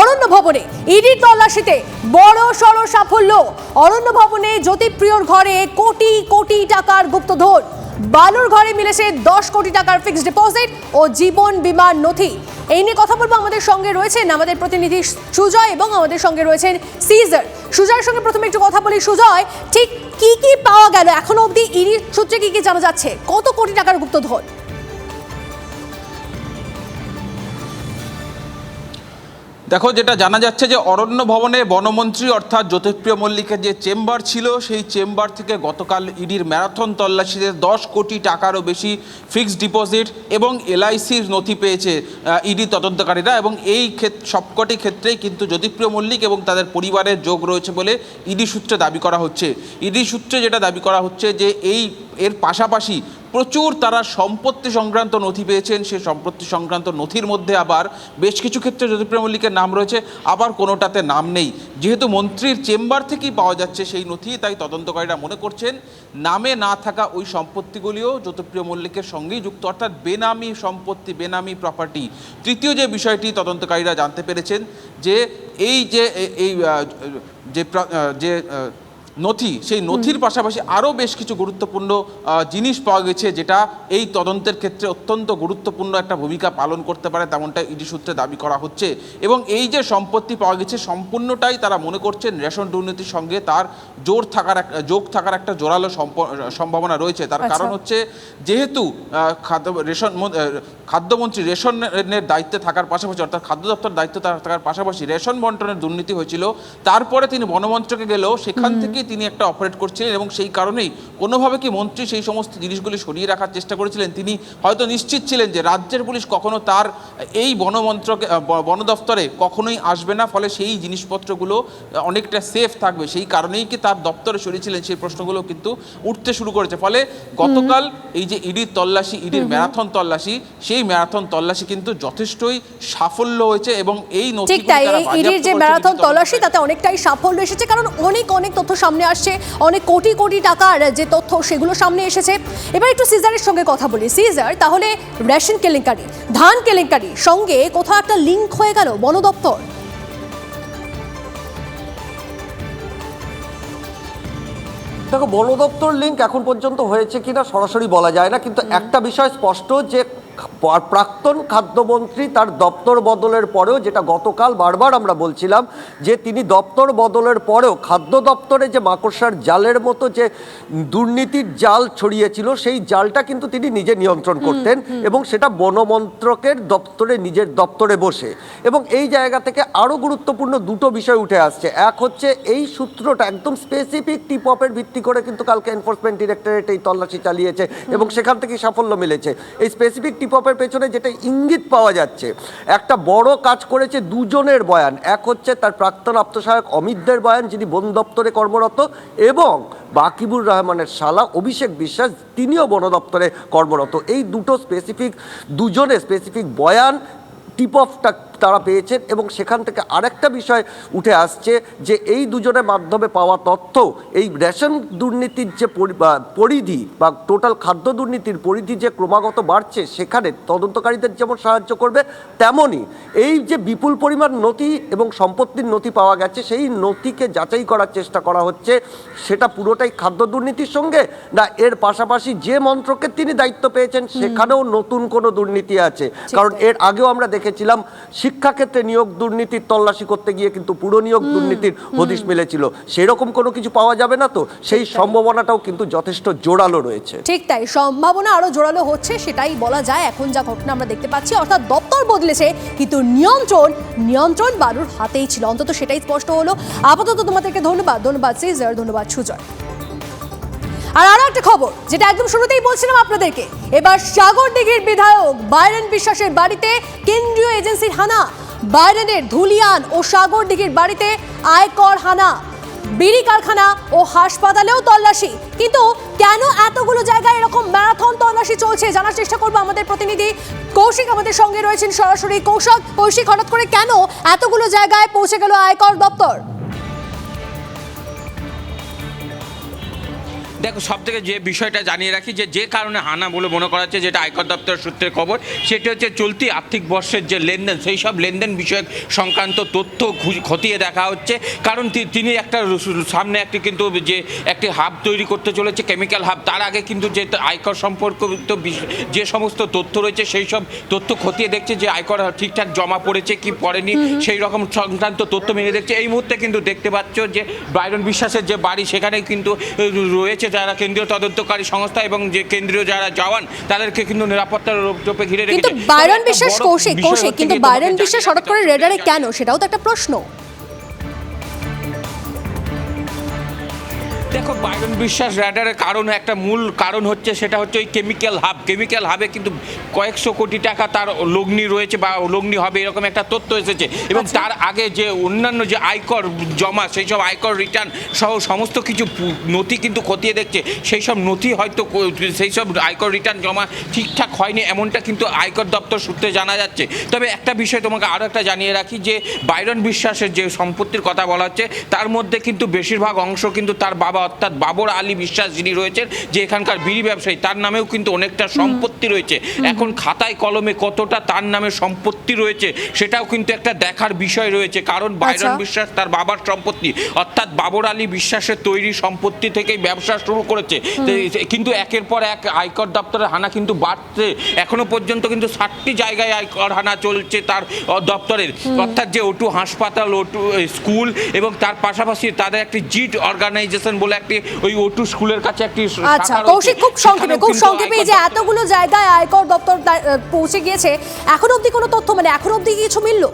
অরণ্য ভবনে ইডির তল্লাশিতে বড় সড় সাফল্য। অরণ্য ভবনে জ্যোতিপ্রিয়র ঘরে কোটি কোটি টাকার গুপ্তধন। বালুর ঘরে মিলেছে দশ কোটি টাকার ফিক্সড ডিপোজিট ও জীবন বীমার নথি। এই নিয়ে কথা বলব আমাদের সঙ্গে রয়েছেন আমাদের প্রতিনিধি সুজয় এবং আমাদের সঙ্গে রয়েছেন সিজার সুজয়ের সঙ্গে প্রথমে একটু কথা বলি। সুজয়, ঠিক কি কি পাওয়া গেল? এখনও অবধি ইডির সূত্রে কি কি জানা যাচ্ছে? কত কোটি টাকার গুপ্তধন? দেখো, যেটা জানা যাচ্ছে যে অরণ্য ভবনে বনমন্ত্রী অর্থাৎ জ্যোতিপ্রিয় মল্লিকের যে চেম্বার ছিল, সেই চেম্বার থেকে গতকাল ইডির ম্যারাথন তল্লাশিতে দশ কোটি টাকারও বেশি ফিক্সড ডিপোজিট এবং এলআইসির নথি পেয়েছে ইডি তদন্তকারীরা এবং এই সবকটি ক্ষেত্রেই কিন্তু জ্যোতিপ্রিয় মল্লিক এবং তাদের পরিবারের যোগ রয়েছে বলে ইডি সূত্রে দাবি করা হচ্ছে। ইডি সূত্রে যেটা দাবি করা হচ্ছে যে এই এর পাশাপাশি প্রচুর তারা সম্পত্তি সংক্রান্ত নথি পেয়েছেন সেই সম্পত্তি সংক্রান্ত নথির মধ্যে আবার বেশ কিছু ক্ষেত্রে জ্যোতিপ্রিয় মল্লিকের নাম রয়েছে, আবার কোনোটাতে নাম নেই। যেহেতু মন্ত্রীর চেম্বার থেকেই পাওয়া যাচ্ছে সেই নথি, তাই তদন্তকারীরা মনে করছেন নামে না থাকা ওই সম্পত্তিগুলিও জ্যোতিপ্রিয় মল্লিকের সঙ্গেই যুক্ত। অর্থাৎ বেনামি সম্পত্তি, বেনামি প্রপার্টি তৃতীয় যে বিষয়টি তদন্তকারীরা জানতে পেরেছেন, যে এই যে এই যে যে নথি সেই নথির পাশাপাশি আরও বেশ কিছু গুরুত্বপূর্ণ জিনিস পাওয়া গেছে যেটা এই তদন্তের ক্ষেত্রে অত্যন্ত গুরুত্বপূর্ণ একটা ভূমিকা পালন করতে পারে তেমনটা ইডি সূত্রে দাবি করা হচ্ছে। এবং এই যে সম্পত্তি পাওয়া গেছে সম্পূর্ণটাই তারা মনে করছেন রেশন দুর্নীতির সঙ্গে তার জোর থাকার এক যোগ থাকার একটা জোরালো সম্প- সম্ভাবনা রয়েছে। তার আচ্ছা। কারণ হচ্ছে যেহেতু খাদ্য রেশন খাদ্যমন্ত্রী রেশনের দায়িত্বে থাকার পাশাপাশি অর্থাৎ খাদ্য দপ্তর দায়িত্ব থাকার পাশাপাশি রেশন বন্টনের দুর্নীতি হয়েছিল তারপরে তিনি বনমন্ত্রকে গেলেও সেখান থেকেই তিনি একটা অপারেট করছিলেন এবং সেই কারণেই কোনোভাবে কি মন্ত্রী সেই সমস্ত জিনিসগুলি সরিয়ে রাখার চেষ্টা করেছিলেন তিনি হয়তো নিশ্চিত ছিলেন যে রাজ্যের পুলিশ কখনো তার এই বনমন্ত্রকে বন দপ্তরে কখনোই আসবে না ফলে সেই জিনিসপত্রগুলো অনেকটা সেফ থাকবে। সেই কারণেই কি তার দপ্তরে সরিয়েছিলেন সেই প্রশ্নগুলো কিন্তু উঠতে শুরু করেছে। ফলে গতকাল এই যে ইডির তল্লাশি ইডির ম্যারাথন তল্লাশি সেই ম্যারাথন তল্লাশি কিন্তু যথেষ্টই সাফল্য হয়েছে এবং এই বাজেয়াপ্ত ইডির যে ম্যারাথন তল্লাশি তাতে অনেকটাই সাফল্য এসেছে কারণ অনেক অনেক তথ্য সামনে আসছে অনেক কোটি কোটি টাকার যে তথ্য সেগুলো সামনে এসেছে। এবার একটু সিজারের সঙ্গে কথা বলি। সিজার তাহলে রেশন কেলেঙ্কারি ধান কেলেঙ্কারি সঙ্গে কোথাও একটা লিঙ্ক হয়ে গেল বন দপ্তর। দেখো বন দপ্তর লিঙ্ক এখন পর্যন্ত হয়েছে কিনা সরাসরি বলা যায় না কিন্তু একটা বিষয় স্পষ্ট যে প্রাক্তন খাদ্যমন্ত্রী তার দপ্তর বদলের পরেও যেটা গতকাল বারবার আমরা বলছিলাম যে তিনি দপ্তর বদলের পরেও খাদ্য দপ্তরে যে মাকড়সার জালের মতো যে দুর্নীতির জাল ছড়িয়েছিল সেই জালটা কিন্তু তিনি নিজে নিয়ন্ত্রণ করতেন এবং সেটা বনমন্ত্রকের দপ্তরে নিজের দপ্তরে বসে। এবং এই জায়গা থেকে আরও গুরুত্বপূর্ণ দুটো বিষয় উঠে আসছে। এক হচ্ছে এই সূত্রটা একদম স্পেসিফিক টিপ অপের ভিত্তি করে কিন্তু কালকে এনফোর্সমেন্ট ডিরেক্টরেট এই তল্লাশি চালিয়েছে এবং সেখান থেকে সাফল্য মিলেছে। এই স্পেসিফিক টিপ পপের পেছনে যেটা ইঙ্গিত পাওয়া যাচ্ছে, একটা বড় কাজ করেছে দুজনের বয়ান। এক হচ্ছে তার প্রাক্তন আত্মসহায়ক অমিতদের বয়ান, যিনি বন দপ্তরে কর্মরত, এবং বাকিবুর রহমানের শালা অভিষেক বিশ্বাস, তিনিও বন দপ্তরে কর্মরত। এই দুটো স্পেসিফিক দুজনে স্পেসিফিক বয়ান টিপ অফটা তারা পেয়েছেন এবং সেখান থেকে আরেকটা বিষয় উঠে আসছে যে এই দুজনের মাধ্যমে পাওয়া তথ্য এই রেশন দুর্নীতির যে পরিধি বা টোটাল খাদ্য দুর্নীতির পরিধি যে ক্রমাগত বাড়ছে সেখানে তদন্তকারীদের যেমন সাহায্য করবে তেমনই এই যে বিপুল পরিমাণ নথি এবং সম্পত্তির নথি পাওয়া গেছে সেই নথিকে যাচাই করার চেষ্টা করা হচ্ছে। সেটা পুরোটাই খাদ্য দুর্নীতির সঙ্গে না এর পাশাপাশি যে মন্ত্রকের তিনি দায়িত্ব পেয়েছেন সেখানেও নতুন কোনো দুর্নীতি আছে। কারণ এর আগেও আমরা দেখেছিলাম শিক্ষাক্ষেত্রে নিয়োগ দুর্নীতির তল্লাশি করতে গিয়ে কিন্তু পুরো নিয়োগ দুর্নীতির হদিশ মিলেছিল। সেরকম কোনো কিছু পাওয়া যাবে না তো? সেই সম্ভাবনাটাও কিন্তু যথেষ্ট জোরালো রয়েছে। ঠিক তাই। সম্ভাবনা আরও জোরালো হচ্ছে সেটাই বলা যায়। এখন যা ঘটনা আমরা দেখতে পাচ্ছি অর্থাৎ দপ্তর বদলেছে কিন্তু নিয়ন্ত্রণ নিয়ন্ত্রণ বারুর হাতেই ছিল। অন্তত সেটাই স্পষ্ট হলো। আপাতত তোমাদেরকে ধন্যবাদ। ধন্যবাদ সিজার। ধন্যবাদ সুজয়। আর আরও একটা খবর, যেটা একদম শুরুতেই বলছিলাম আপনাদেরকে। এবার সাগর দিঘির বিধায়ক বাইরেন বিশ্বাসের বাড়িতে কেন্দ্রীয় এজেন্সির হানা, বাইরেনের ধুলিয়ান ও সাগর দিঘির বাড়িতে আয়কর হানা, বিড়ি কারখানা ও হাসপাতালেও তল্লাশি। কিন্তু কেন এতগুলো জায়গায় এরকম ম্যারাথন তল্লাশি চলছে জানার চেষ্টা করব আমাদের প্রতিনিধি। কৌশিক আমাদের সঙ্গে রয়েছেন সরাসরি। কৌশক, কৌশিক, হঠাৎ করে কেন এতগুলো জায়গায় পৌঁছে গেল আয়কর দপ্তর? দেখো সব থেকে যে বিষয়টা জানিয়ে রাখি যে যে কারণে হানা বলে মনে করা হচ্ছে যেটা আয়কর দপ্তর সূত্রের খবর সেটা হচ্ছে চলতি আর্থিক বর্ষের যে লেনদেন সেই সব লেনদেন বিষয়ক সংক্রান্ত তথ্য খতিয়ে দেখা হচ্ছে। কারণ তিনি একটা সামনে একটি কিন্তু যে একটি হাব তৈরি করতে চলেছে কেমিক্যাল হাব তার আগে কিন্তু যে আয়কর সম্পর্কিত যে সমস্ত তথ্য রয়েছে সেই সব তথ্য খতিয়ে দেখছে যে আয়কর ঠিকঠাক জমা পড়েছে কি পড়েনি সেই রকম সংক্রান্ত তথ্য মেনে দেখছে। এই মুহূর্তে কিন্তু দেখতে পাচ্ছ যে বাইরন বিশ্বাসের যে বাড়ি সেখানে কিন্তু রয়েছে যারা কেন্দ্রীয় তদন্তকারী সংস্থা এবং যে কেন্দ্রীয় যারা জওয়ান তাদেরকে কিন্তু নিরাপত্তার রূপে ঘিরে কিন্তু রেখেছে বাইরন তবে একটা বিশ্বাস কৌশিক কৌশিক কিন্তু বাইরন বিশ্বাস হঠাৎ করে রেডারে কেন? সেটাও তো একটা প্রশ্ন। দেখো বাইরন বিশ্বাস র্যাডারের কারণ একটা মূল কারণ হচ্ছে সেটা হচ্ছে ওই কেমিক্যাল হাব কেমিক্যাল হাবে কিন্তু কয়েকশো কোটি টাকা তার লগ্নি রয়েছে বা লগ্নি হবে এরকম একটা তথ্য এসেছে। এবং আচ্ছা। তার আগে যে অন্যান্য যে আয়কর জমা সেই সব আয়কর রিটার্ন সহ সমস্ত কিছু নথি কিন্তু খতিয়ে দেখছে। সেই সব নথি হয়তো সেই সব আয়কর রিটার্ন জমা ঠিকঠাক হয়নি এমনটা কিন্তু আয়কর দপ্তর সূত্রে জানা যাচ্ছে। তবে একটা বিষয় তোমাকে আরও একটা জানিয়ে রাখি যে বাইরন বিশ্বাসের যে সম্পত্তির কথা বলা হচ্ছে তার মধ্যে কিন্তু বেশিরভাগ অংশ কিন্তু তার বাবা অর্থাৎ বাবর আলী বিশ্বাস যিনি রয়েছেন যে এখানকার বিড়ি ব্যবসায়ী তার নামেও কিন্তু অনেকটা সম্পত্তি রয়েছে। এখন খাতায় কলমে কতটা তার নামে সম্পত্তি রয়েছে সেটাও কিন্তু একটা দেখার বিষয় রয়েছে। কারণ বাইরন আচ্ছা। বিশ্বাস তার বাবার সম্পত্তি অর্থাৎ বাবর আলী বিশ্বাসের তৈরি সম্পত্তি থেকেই ব্যবসা শুরু করেছে। কিন্তু একের পর এক আয়কর দপ্তরের হানা কিন্তু বাড়ছে। এখনও পর্যন্ত কিন্তু ষাটটি জায়গায় আয়কর হানা চলছে তার দপ্তরের। অর্থাৎ যে ওটু হাসপাতাল ওটু স্কুল এবং তার পাশাপাশি তাদের একটি জিট অর্গানাইজেশন বলে একটি ওই ওটু স্কুলের কাছে একটি আচ্ছা। কৌশিক খুব সংক্ষেপে খুব সংক্ষেপে এই যে এতগুলো জায়গায় আয়কর দপ্তর পৌঁছে গিয়েছে এখন অবধি কোনো তথ্য মানে এখন অবধি কিছু মিললো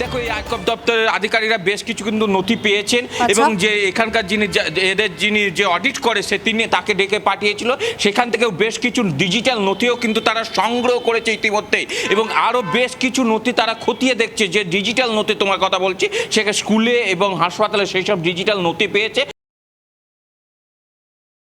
দেখো এই আয়কর দপ্তরের আধিকারিকরা বেশ কিছু কিন্তু নথি পেয়েছেন আচ্ছা। এবং যে এখানকার যিনি এদের যিনি যে অডিট করে সে তিনি তাকে ডেকে পাঠিয়েছিল। সেখান থেকেও বেশ কিছু ডিজিটাল নথিও কিন্তু তারা সংগ্রহ করেছে ইতিমধ্যেই। এবং আরও বেশ কিছু নথি তারা খতিয়ে দেখছে যে ডিজিটাল নথি তোমার কথা বলছি সেখানে স্কুলে এবং হাসপাতালে সেই সব ডিজিটাল নথি পেয়েছে।